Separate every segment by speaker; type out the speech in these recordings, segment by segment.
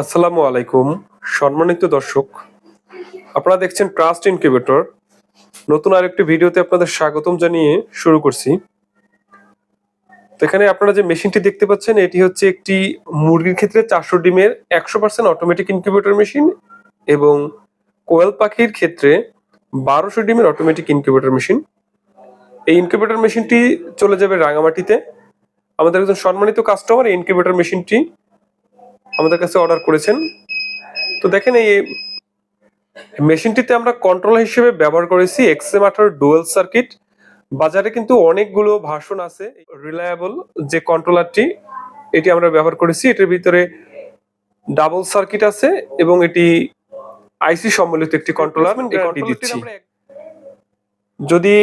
Speaker 1: আসসালামু আলাইকুম, সম্মানিত দর্শক। আপনারা দেখছেন ট্রাস্ট ইনকিউবেটর নতুন আরেকটি ভিডিওতে আপনাদের স্বাগতম জানিয়ে শুরু করছি। তো এখানে আপনারা যে মেশিনটি দেখতে পাচ্ছেন, এটি হচ্ছে একটি মুরগির ক্ষেত্রে চারশো ডিমের একশো পার্সেন্ট অটোমেটিক ইনকিউবেটর মেশিন এবং কোয়েল পাখির ক্ষেত্রে বারোশো ডিমের অটোমেটিক ইনকিউবেটর মেশিন এই ইনকিউবেটর মেশিনটি চলে যাবে রাঙামাটিতে। আমাদের একজন সম্মানিত কাস্টমার এই ইনকিউবেটর মেশিনটি আমাদের কাছে অর্ডার করেছেন। তো দেখেন এই মেশিনটিতে আমরা কন্ট্রোল হিসেবে ব্যবহার করেছি এক্সএম আঠারো ডুয়েল সার্কিট বাজারে কিন্তু অনেকগুলো ভার্সন আছে রিলায়েবল যে কন্ট্রোলারটি এটি আমরা ব্যবহার করেছি। এটির ভিতরে ডাবল সার্কিট আছে এবং এটি আইসি সম্বলিত একটি কন্ট্রোলার দিচ্ছি। যদি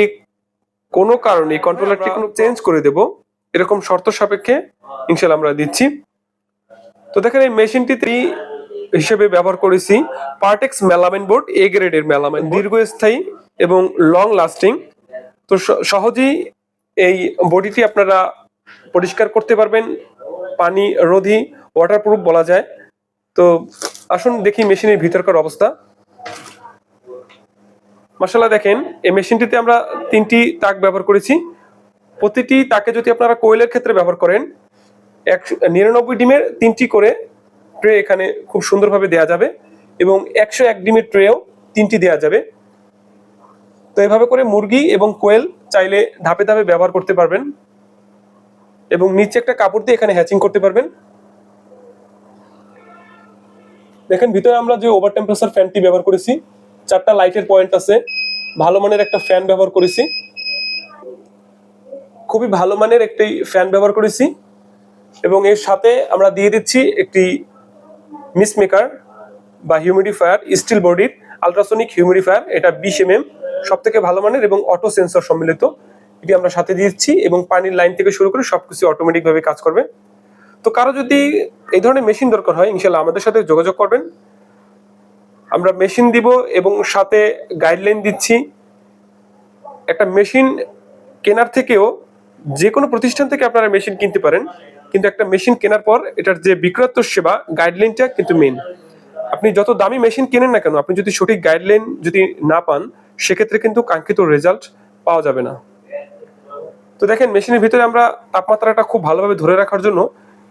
Speaker 1: কোনো কারণে কন্ট্রোলারটি কোনো চেঞ্জ করে দেব এরকম শর্ত সাপেক্ষে ইনশাল্লাহ আমরা দিচ্ছি। তো দেখেন এই মেশিনটিতে হিসেবে ব্যবহার করেছি। পার্টেক্স মেলামেন বোর্ড এ গ্রেডের মেলামেন দীর্ঘস্থায়ী এবং লং লাস্টিং তো সহজেই এই বডিটি আপনারা পরিষ্কার করতে পারবেন। পানি রোধী ওয়াটারপ্রুফ বলা যায়। তো আসুন দেখি মেশিনের ভিতরকার অবস্থা। মাসাল্লাহ দেখেন, এই মেশিনটিতে আমরা তিনটি তাক ব্যবহার করেছি। প্রতিটি তাকে যদি আপনারা কোয়েলের ক্ষেত্রে ব্যবহার করেন একশো নিরানব্বই ডিমের তিনটি করে ট্রে এখানে খুব সুন্দরভাবে দেয়া যাবে এবং একশো এক ডিমের ট্রেও তিনটি দেয়া যাবে। তো এভাবে করে মুরগি এবং কোয়েল চাইলে ধাপে ধাপে ব্যবহার করতে পারবেন এবং নিচে একটা কাপড় দিয়ে এখানে হ্যাচিং করতে পারবেন। দেখেন, ভিতরে আমরা যে ওভার টেম্পারেচার ফ্যানটি ব্যবহার করেছি, চারটা লাইটের পয়েন্ট আছে, ভালো মানের একটা ফ্যান ব্যবহার করেছি। খুবই ভালো মানের একটি ফ্যান ব্যবহার করেছি। এবং এর সাথে আমরা দিয়ে দিচ্ছি একটি মিস মেকার বা হিউমিডিফায়ার স্টিল বডির আলট্রাসনিক হিউমিডিফায়ার এটা বিশ এম এম সব থেকে ভালো মানের এবং অটো সেন্সর সম্মিলিত। এটি আমরা সাথে দিচ্ছি এবং পানির লাইন থেকে শুরু করে সবকিছু অটোমেটিক ভাবে কাজ করবে। তো কারও যদি এই ধরনের মেশিন দরকার হয় ইনশাল্লাহ আমাদের সাথে যোগাযোগ করবেন। আমরা মেশিন দিব এবং সাথে গাইডলাইন দিচ্ছি। একটা মেশিন কেনার থেকেও যে কোনো প্রতিষ্ঠান থেকে আপনারা মেশিন কিনতে পারেন। কিন্তু একটা মেশিন কেনার পর এটার যে বিক্রয়ত্ব সেবা গাইডলাইনটা কিন্তু মেন আপনি যত দামি মেশিন কেনেন না কেন, আপনি যদি সঠিক গাইডলাইন যদি না পান, সেক্ষেত্রে কিন্তু কাঙ্ক্ষিত রেজাল্ট পাওয়া যাবে না। তো দেখেন, মেশিনের ভিতরে আমরা তাপমাত্রাটা খুব ভালোভাবে ধরে রাখার জন্য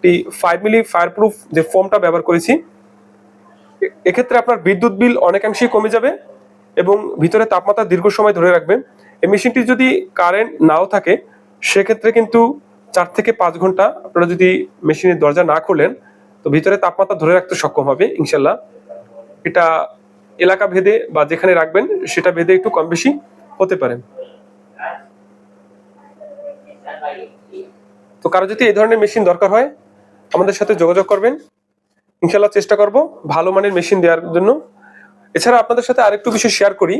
Speaker 1: এই ফাইভ মিলি ফায়ার প্রুফ যে ফোমটা ব্যবহার করেছি এক্ষেত্রে আপনার বিদ্যুৎ বিল অনেকাংশেই কমে যাবে এবং ভিতরে তাপমাত্রা দীর্ঘ সময় ধরে রাখবে। এই মেশিনটি যদি কারেন্ট নাও থাকে, সেক্ষেত্রে কিন্তু চার থেকে পাঁচ ঘণ্টা আপনারা যদি মেশিনের দরজা না খোলেন, তো ভিতরে তাপমাত্রা ধরে রাখতে সক্ষম হবে ইনশাল্লাহ এটা এলাকা ভেদে বা যেখানে রাখবেন, সেটা ভেদে একটু কম বেশি হতে পারে। তো কারও যদি এই ধরনের মেশিন দরকার হয়, আমাদের সাথে যোগাযোগ করবেন। ইনশাল্লাহ চেষ্টা করব ভালো মানের মেশিন দেওয়ার জন্য। এছাড়া আপনাদের সাথে আরেকটু বিষয় শেয়ার করি।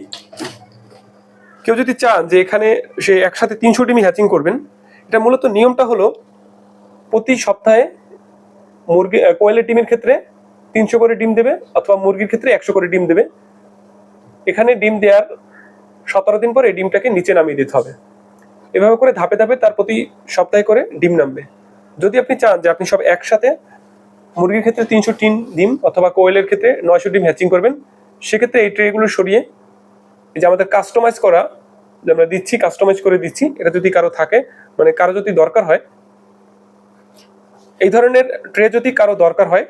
Speaker 1: কেউ যদি চান যে এখানে সে একসাথে তিনশো ডিমি হ্যাচিং করবেন এটা মূলত নিয়মটা হলো প্রতি সপ্তাহে মুরগি কোয়েলের ডিমের ক্ষেত্রে তিনশো করে ডিম দেবে অথবা মুরগির ক্ষেত্রে একশো করে ডিম দেবে। এখানে ডিম দেওয়ার সতেরো দিন পর এই ডিমটাকে নিচে নামিয়ে দিতে হবে। এভাবে করে ধাপে ধাপে তার প্রতি সপ্তাহে করে ডিম নামবে। যদি আপনি চান যে আপনি সব একসাথে মুরগির ক্ষেত্রে তিনশো টিন ডিম অথবা কোয়েলের ক্ষেত্রে নয়শো ডিম হ্যাচিং করবেন, সেক্ষেত্রে এই ট্রেগুলো সরিয়ে যে আমাদের কাস্টমাইজ করা যে আমরা দিচ্ছি কাস্টমাইজ করে দিচ্ছি। এটা যদি কারও থাকে মানে কারও যদি দরকার হয়, এই ধরনের ট্রে যদি কারও দরকার হয়,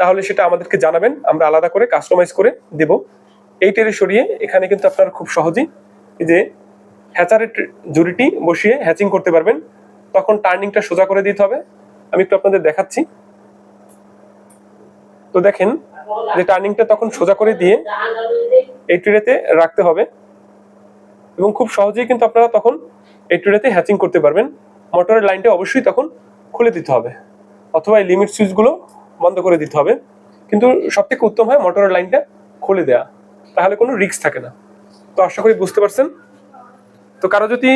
Speaker 1: তাহলে সেটা আমাদেরকে জানাবেন। আমরা আলাদা করে কাস্টমাইজ করে দেব। এই ট্রে সরিয়ে এখানে কিন্তু আপনারা খুব সহজেই যে হ্যাচারের জুড়িটি বসিয়ে হ্যাচিং করতে পারবেন। তখন টার্নিংটা সোজা করে দিতে হবে। আমি একটু আপনাদের দেখাচ্ছি। তো দেখেন যে টার্নিংটা তখন সোজা করে দিয়ে এই ট্রেতে রাখতে হবে। এবং খুব সহজেই কিন্তু আপনারা তখন এই ট্রেতে হ্যাচিং করতে পারবেন। মোটরের লাইনটা অবশ্যই তখন খুলে দিতে হবে অথবা এই লিমিট সুইচগুলো বন্ধ করে দিতে হবে। কিন্তু সবথেকে উত্তম হয় মোটরের লাইনটা খুলে দেয়া। তাহলে কোনো রিস্ক থাকে না। তো আশা করি বুঝতে পারছেন। তো কারও যদি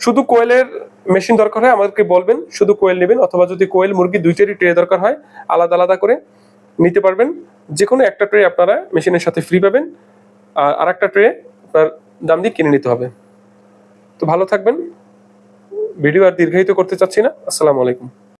Speaker 1: শুধু কোয়েলের মেশিন দরকার হয়, আমাদেরকে বলবেন, শুধু কোয়েল নেবেন অথবা যদি কোয়েল মুরগি দুইটারই ট্রে দরকার হয়, আলাদা আলাদা করে নিতে পারবেন। যে কোনো একটা ট্রে আপনারা মেশিনের সাথে ফ্রি পাবেন। আর আরেকটা ট্রে আপনার দাম দিয়ে কিনে নিতে হবে। তো ভালো থাকবেন। ভিডিও আর দীর্ঘায়িত করতে চাচ্ছি না। আসসালামু আলাইকুম।